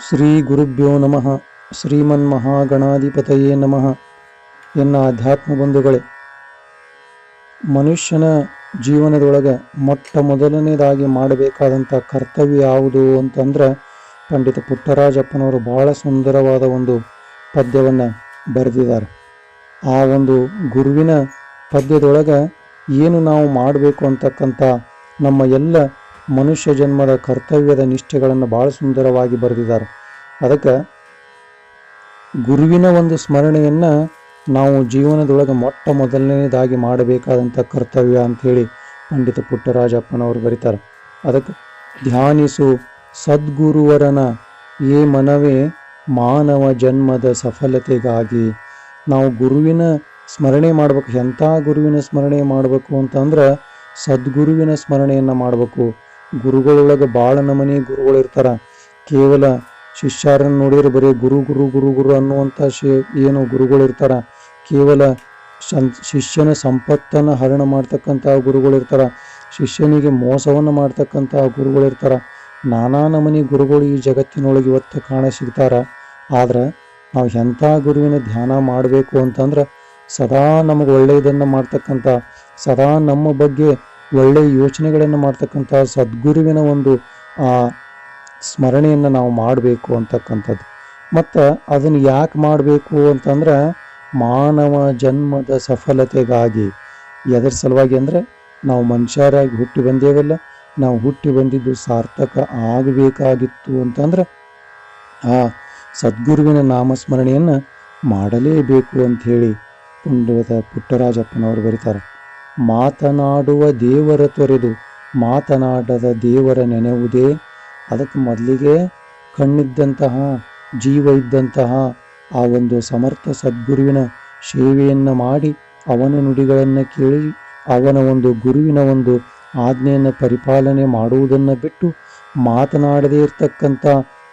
ಶ್ರೀ ಗುರುಭ್ಯೋ ನಮಃ. ಶ್ರೀಮನ್ ಮಹಾಗಣಾಧಿಪತಯೇ ನಮಃ. ಎನ್ನ ಆಧ್ಯಾತ್ಮ ಬಂಧುಗಳೇ ಮನುಷ್ಯನ ಜೀವನದೊಳಗೆ ಮೊಟ್ಟ ಮೊದಲನೇದಾಗಿ ಮಾಡಬೇಕಾದಂಥ ಕರ್ತವ್ಯ ಯಾವುದು ಅಂತಂದ್ರೆ, ಪಂಡಿತ ಪುಟ್ಟರಾಜಪ್ಪನವರು ಬಹಳ ಸುಂದರವಾದ ಒಂದು ಪದ್ಯವನ್ನು ಬರೆದಿದ್ದಾರೆ. ಆ ಒಂದು ಗುರುವಿನ ಪದ್ಯದೊಳಗೆ ಏನು ನಾವು ಮಾಡಬೇಕು ಅಂತಕ್ಕಂಥ ನಮ್ಮ ಎಲ್ಲ ಮನುಷ್ಯ ಜನ್ಮದ ಕರ್ತವ್ಯದ ನಿಷ್ಠೆಗಳನ್ನು ಭಾಳ ಸುಂದರವಾಗಿ ಬರೆದಿದ್ದಾರೆ. ಅದಕ್ಕೆ ಗುರುವಿನ ಒಂದು ಸ್ಮರಣೆಯನ್ನು ನಾವು ಜೀವನದೊಳಗೆ ಮೊಟ್ಟ ಮೊದಲನೇದಾಗಿ ಮಾಡಬೇಕಾದಂಥ ಕರ್ತವ್ಯ ಅಂಥೇಳಿ ಪಂಡಿತ ಪುಟ್ಟರಾಜಪ್ಪನವರು ಬರೀತಾರೆ. ಅದಕ್ಕೆ ಧ್ಯಾನಿಸು, ಸದ್ಗುರುವರನ ಏ ಮನವೇ ಮಾನವ ಜನ್ಮದ ಸಫಲತೆಗಾಗಿ ನಾವು ಗುರುವಿನ ಸ್ಮರಣೆ ಮಾಡ್ಬೇಕು. ಎಂಥ ಗುರುವಿನ ಸ್ಮರಣೆ ಮಾಡಬೇಕು ಅಂತಂದ್ರೆ ಸದ್ಗುರುವಿನ ಸ್ಮರಣೆಯನ್ನು ಮಾಡಬೇಕು. ಗುರುಗಳೊಳಗೆ ಭಾಳ ನಮನಿ ಗುರುಗಳು ಇರ್ತಾರ. ಕೇವಲ ಶಿಷ್ಯರನ್ನು ನೋಡಿದ್ರೆ ಬರೀ ಗುರು ಗುರು ಗುರು ಗುರು ಅನ್ನುವಂಥ ಶಿ ಏನು ಗುರುಗಳು ಇರ್ತಾರ. ಕೇವಲ ಶಿಷ್ಯನ ಸಂಪತ್ತನ್ನು ಹರಣ ಮಾಡ್ತಕ್ಕಂಥ ಗುರುಗಳು ಇರ್ತಾರ. ಶಿಷ್ಯನಿಗೆ ಮೋಸವನ್ನು ಮಾಡ್ತಕ್ಕಂಥ ಗುರುಗಳು ಇರ್ತಾರ. ನಾನಾ ನಮನಿ ಗುರುಗಳು ಈ ಜಗತ್ತಿನೊಳಗೆ ಇವತ್ತು ಕಾಣ ಸಿಗ್ತಾರ. ಆದ್ರೆ ನಾವು ಎಂಥ ಗುರುವಿನ ಧ್ಯಾನ ಮಾಡಬೇಕು ಅಂತಂದ್ರೆ ಸದಾ ನಮಗೆ ಒಳ್ಳೆಯದನ್ನು ಮಾಡ್ತಕ್ಕಂಥ, ಸದಾ ನಮ್ಮ ಬಗ್ಗೆ ಒಳ್ಳೆಯ ಯೋಚನೆಗಳನ್ನು ಮಾಡ್ತಕ್ಕಂಥ ಸದ್ಗುರುವಿನ ಒಂದು ಸ್ಮರಣೆಯನ್ನು ನಾವು ಮಾಡಬೇಕು ಅಂತಕ್ಕಂಥದ್ದು. ಮತ್ತು ಅದನ್ನು ಯಾಕೆ ಮಾಡಬೇಕು ಅಂತಂದ್ರೆ ಮಾನವ ಜನ್ಮದ ಸಫಲತೆಗಾಗಿ. ಎದರ ಸಲುವಾಗಿ ಅಂದರೆ ನಾವು ಮನುಷ್ಯರಾಗಿ ಹುಟ್ಟಿ ಬಂದೇವಲ್ಲ, ನಾವು ಹುಟ್ಟಿ ಬಂದಿದ್ದು ಸಾರ್ಥಕ ಆಗಬೇಕಾಗಿತ್ತು ಅಂತಂದ್ರೆ, ಆ ಸದ್ಗುರುವಿನ ನಾಮಸ್ಮರಣೆಯನ್ನು ಮಾಡಲೇಬೇಕು ಅಂಥೇಳಿ ಪುಂಡದ ಪುಟ್ಟರಾಜಪ್ಪನವರು ಬರೀತಾರೆ. ಮಾತನಾಡುವ ದೇವರ ತೊರೆದು ಮಾತನಾಡದ ದೇವರ ನೆನೆಯುವುದೇ? ಅದಕ್ಕೆ ಮೊದಲಿಗೆ ಕಣ್ಣಿದ್ದಂತಹ, ಜೀವ ಇದ್ದಂತಹ ಆ ಒಂದು ಸಮರ್ಥ ಸದ್ಗುರುವಿನ ಸೇವೆಯನ್ನು ಮಾಡಿ ಅವನ ನುಡಿಗಳನ್ನು ಕೇಳಿ ಅವನ ಒಂದು ಗುರುವಿನ ಒಂದು ಆಜ್ಞೆಯನ್ನು ಪರಿಪಾಲನೆ ಮಾಡುವುದನ್ನು ಬಿಟ್ಟು ಮಾತನಾಡದೇ ಇರತಕ್ಕಂಥ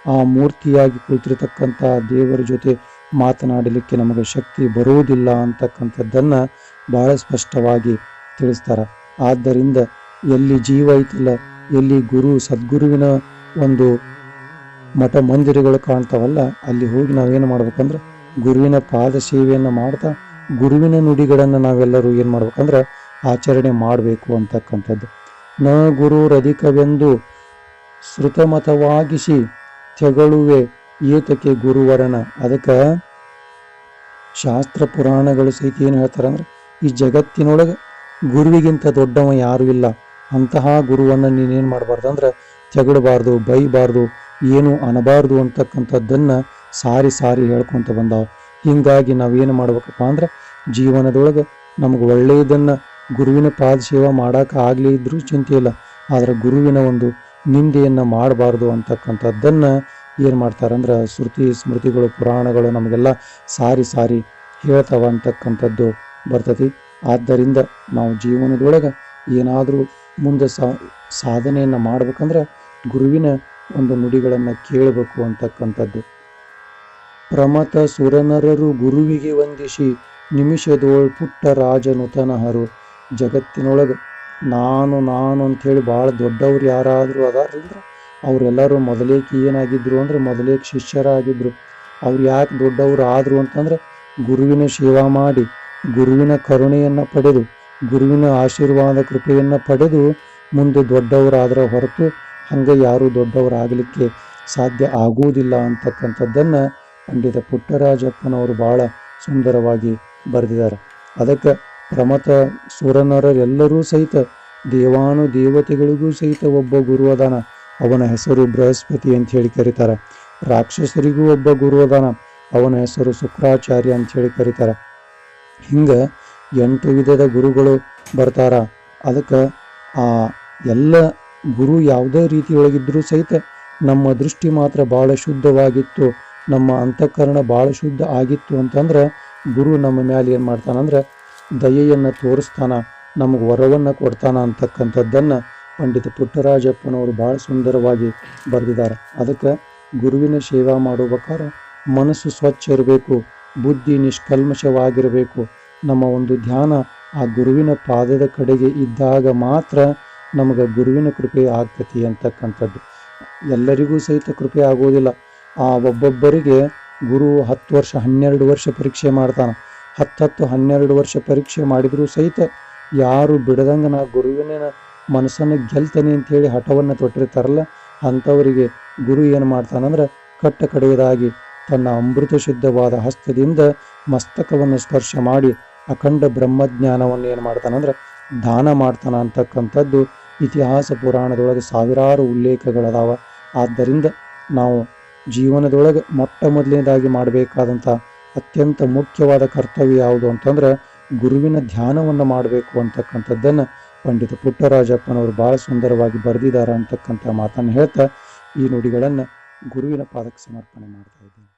ಆ ಮೂರ್ತಿಯಾಗಿ ಕುಳಿತಿರತಕ್ಕಂಥ ದೇವರ ಜೊತೆ ಮಾತನಾಡಲಿಕ್ಕೆ ನಮಗೆ ಶಕ್ತಿ ಬರುವುದಿಲ್ಲ ಅಂತಕ್ಕಂಥದ್ದನ್ನು ಬಹಳ ಸ್ಪಷ್ಟವಾಗಿ ತಿಳಿಸ್ತಾರೆ. ಆದ್ದರಿಂದ ಎಲ್ಲಿ ಜೀವ ಐತಲ್ಲ, ಎಲ್ಲಿ ಗುರು, ಸದ್ಗುರುವಿನ ಒಂದು ಮಠ ಮಂದಿರಗಳು ಕಾಣ್ತಾವಲ್ಲ, ಅಲ್ಲಿ ಹೋಗಿ ನಾವೇನು ಮಾಡ್ಬೇಕಂದ್ರೆ ಗುರುವಿನ ಪಾದ ಸೇವೆಯನ್ನು ಮಾಡ್ತಾ, ಗುರುವಿನ ನುಡಿಗಳನ್ನು ನಾವೆಲ್ಲರೂ ಏನು ಮಾಡ್ಬೇಕಂದ್ರೆ ಆಚರಣೆ ಮಾಡಬೇಕು ಅಂತಕ್ಕಂಥದ್ದು. ನ ಗುರುರಧಿಕವೆಂದು ಶ್ರುತಮತವಾಗಿಸಿ ತೆಗಳುವೆ ಏತಕ್ಕೆ ಗುರುವರನ? ಅದಕ್ಕೆ ಶಾಸ್ತ್ರ ಪುರಾಣಗಳು ಸಹಿತ ಏನು ಹೇಳ್ತಾರಂದ್ರೆ ಈ ಜಗತ್ತಿನೊಳಗೆ ಗುರುವಿಗಿಂತ ದೊಡ್ಡವ ಯಾರೂ ಇಲ್ಲ. ಅಂತಹ ಗುರುವನ್ನು ನೀನೇನು ಮಾಡಬಾರ್ದು ಅಂದ್ರೆ ತೆಗಡಬಾರ್ದು ಬೈಬಾರ್ದು, ಏನು ಅನಬಾರ್ದು ಅಂತಕ್ಕಂಥದ್ದನ್ನು ಸಾರಿ ಸಾರಿ ಹೇಳ್ಕೊತ ಬಂದಾವ. ಹೀಗಾಗಿ ನಾವೇನು ಮಾಡ್ಬೇಕಪ್ಪ ಅಂದ್ರೆ, ಜೀವನದೊಳಗೆ ನಮಗೆ ಒಳ್ಳೆಯದನ್ನು ಗುರುವಿನ ಪಾದ ಸೇವಾ ಮಾಡೋಕೆ ಆಗಲಿ ಇದ್ರೂ ಚಿಂತೆ ಇಲ್ಲ. ಆದರೆ ಗುರುವಿನ ಒಂದು ನಿಂದೆಯನ್ನು ಮಾಡಬಾರ್ದು ಅಂತಕ್ಕಂಥದ್ದನ್ನು ಏನು ಮಾಡ್ತಾರಂದ್ರೆ ಶ್ರುತಿ ಸ್ಮೃತಿಗಳು, ಪುರಾಣಗಳು ನಮಗೆಲ್ಲ ಸಾರಿ ಸಾರಿ ಹೇಳ್ತಾವ ಅಂತಕ್ಕಂಥದ್ದು ಬರ್ತತಿ. ಆದ್ದರಿಂದ ನಾವು ಜೀವನದೊಳಗೆ ಏನಾದರೂ ಮುಂದೆ ಸಾಧನೆಯನ್ನು ಮಾಡ್ಬೇಕಂದ್ರೆ ಗುರುವಿನ ಒಂದು ನುಡಿಗಳನ್ನು ಕೇಳಬೇಕು ಅಂತಕ್ಕಂಥದ್ದು. ಪ್ರಮತ ಸುರನರರು ಗುರುವಿಗೆ ವಂದಿಸಿ, ನಿಮಿಷದೋಳ್ ಪುಟ್ಟ ರಾಜನುತನಹರು. ಜಗತ್ತಿನೊಳಗೆ ನಾನು ನಾನು ಅಂಥೇಳಿ ಭಾಳ ದೊಡ್ಡವ್ರು ಯಾರಾದರೂ ಅದಾರಲ್ರ ಅವರೆಲ್ಲರೂ ಮೊದಲೇಕೆ ಏನಾಗಿದ್ರು ಅಂದರೆ ಮೊದಲೇಕೆ ಶಿಷ್ಯರಾಗಿದ್ದರು ಅವ್ರು ಯಾಕೆ ದೊಡ್ಡವರು ಆದರು ಅಂತಂದ್ರೆ ಗುರುವಿನ ಸೇವಾ ಮಾಡಿ, ಗುರುವಿನ ಕರುಣೆಯನ್ನು ಪಡೆದು, ಗುರುವಿನ ಆಶೀರ್ವಾದ ಕೃಪೆಯನ್ನು ಪಡೆದು ಮುಂದೆ ದೊಡ್ಡವರಾದರ ಹೊರತು ಹಂಗೆ ಯಾರೂ ದೊಡ್ಡವರಾಗಲಿಕ್ಕೆ ಸಾಧ್ಯ ಆಗುವುದಿಲ್ಲ ಅಂತಕ್ಕಂಥದ್ದನ್ನು ಪಂಡಿತ ಪುಟ್ಟರಾಜಪ್ಪನವರು ಭಾಳ ಸುಂದರವಾಗಿ ಬರೆದಿದ್ದಾರೆ. ಅದಕ್ಕೆ ಪ್ರಮಥ ಸುರನರೆಲ್ಲರೂ ಸಹಿತ ದೇವಾನು ದೇವತೆಗಳಿಗೂ ಸಹಿತ ಒಬ್ಬ ಗುರು ಅದಾನ. ಅವನ ಹೆಸರು ಬೃಹಸ್ಪತಿ ಅಂತ ಹೇಳಿ ಕರೀತಾರೆ. ರಾಕ್ಷಸರಿಗೂ ಒಬ್ಬ ಗುರು ಅದಾನ, ಅವನ ಹೆಸರು ಶುಕ್ರಾಚಾರ್ಯ ಅಂತ ಹೇಳಿ ಕರೀತಾರೆ. ಹಿಂಗೆ ಎಂಟು ವಿಧದ ಗುರುಗಳು ಬರ್ತಾರ. ಅದಕ್ಕೆ ಆ ಎಲ್ಲ ಗುರು ಯಾವುದೇ ರೀತಿಯೊಳಗಿದ್ರೂ ಸಹಿತ ನಮ್ಮ ದೃಷ್ಟಿ ಮಾತ್ರ ಭಾಳ ಶುದ್ಧವಾಗಿತ್ತು, ನಮ್ಮ ಅಂತಃಕರಣ ಭಾಳ ಶುದ್ಧ ಆಗಿತ್ತು ಅಂತಂದ್ರೆ ಗುರು ನಮ್ಮ ಮೇಲೆ ಏನು ಮಾಡ್ತಾನಂದ್ರೆ ದಯೆಯನ್ನು ತೋರಿಸ್ತಾನ, ನಮಗೆ ವರವನ್ನು ಕೊಡ್ತಾನ ಅಂತಕ್ಕಂಥದ್ದನ್ನು ಪಂಡಿತ ಪುಟ್ಟರಾಜಪ್ಪನವರು ಭಾಳ ಸುಂದರವಾಗಿ ಬರೆದಿದ್ದಾರೆ. ಅದಕ್ಕೆ ಗುರುವಿನ ಸೇವಾ ಮಾಡುವಕಾರ ಮನಸ್ಸು ಸ್ವಚ್ಛ ಇರಬೇಕು, ಬುದ್ಧಿ ನಿಷ್ಕಲ್ಮಶವಾಗಿರಬೇಕು. ನಮ್ಮ ಒಂದು ಧ್ಯಾನ ಆ ಗುರುವಿನ ಪಾದದ ಕಡೆಗೆ ಇದ್ದಾಗ ಮಾತ್ರ ನಮಗೆ ಗುರುವಿನ ಕೃಪೆ ಆಗ್ತತಿ ಅಂತಕ್ಕಂಥದ್ದು. ಎಲ್ಲರಿಗೂ ಸಹಿತ ಕೃಪೆ ಆಗೋದಿಲ್ಲ ಆ ಒಬ್ಬೊಬ್ಬರಿಗೆ ಗುರು ಹತ್ತು ವರ್ಷ, ಹನ್ನೆರಡು ವರ್ಷ ಪರೀಕ್ಷೆ ಮಾಡ್ತಾನೆ. ಹತ್ತತ್ತು, ಹನ್ನೆರಡು ವರ್ಷ ಪರೀಕ್ಷೆ ಮಾಡಿದರೂ ಸಹಿತ ಯಾರು ಬಿಡದಂಗೆ ನಾ ಗುರುವಿನ ಮನಸ್ಸನ್ನು ಗೆಲ್ತೇನೆ ಅಂತೇಳಿ ಹಠವನ್ನು ತೊಟ್ಟಿರ್ತಾರಲ್ಲ, ಅಂಥವರಿಗೆ ಗುರು ಏನು ಮಾಡ್ತಾನಂದ್ರೆ ಕಟ್ಟ ಕಡೆಯದಾಗಿ ತನ್ನ ಅಮೃತ ಸಿದ್ಧವಾದ ಹಸ್ತದಿಂದ ಮಸ್ತಕವನ್ನು ಸ್ಪರ್ಶ ಮಾಡಿ ಅಖಂಡ ಬ್ರಹ್ಮಜ್ಞಾನವನ್ನು ಏನು ಮಾಡ್ತಾನಂದ್ರೆ ದಾನ ಮಾಡ್ತಾನ ಅಂತಕ್ಕಂಥದ್ದು ಇತಿಹಾಸ ಪುರಾಣದೊಳಗೆ ಸಾವಿರಾರು ಉಲ್ಲೇಖಗಳದಾವ. ಆದ್ದರಿಂದ ನಾವು ಜೀವನದೊಳಗೆ ಮೊಟ್ಟ ಮೊದಲನೇದಾಗಿ ಮಾಡಬೇಕಾದಂಥ ಅತ್ಯಂತ ಮುಖ್ಯವಾದ ಕರ್ತವ್ಯ ಯಾವುದು ಅಂತಂದ್ರೆ ಗುರುವಿನ ಧ್ಯಾನವನ್ನು ಮಾಡಬೇಕು ಅಂತಕ್ಕಂಥದ್ದನ್ನು ಪಂಡಿತ ಪುಟ್ಟರಾಜಪ್ಪನವರು ಬಹಳ ಸುಂದರವಾಗಿ ಬರೆದಿದ್ದಾರೆ ಅಂತಕ್ಕಂಥ ಮಾತನ್ನು ಹೇಳ್ತಾ ಈ ನುಡಿಗಳನ್ನು ಗುರುವಿನ ಪಾದಕ್ಕೆ ಸಮರ್ಪಣೆ ಮಾಡ್ತಾ ಇದ್ದೀನಿ.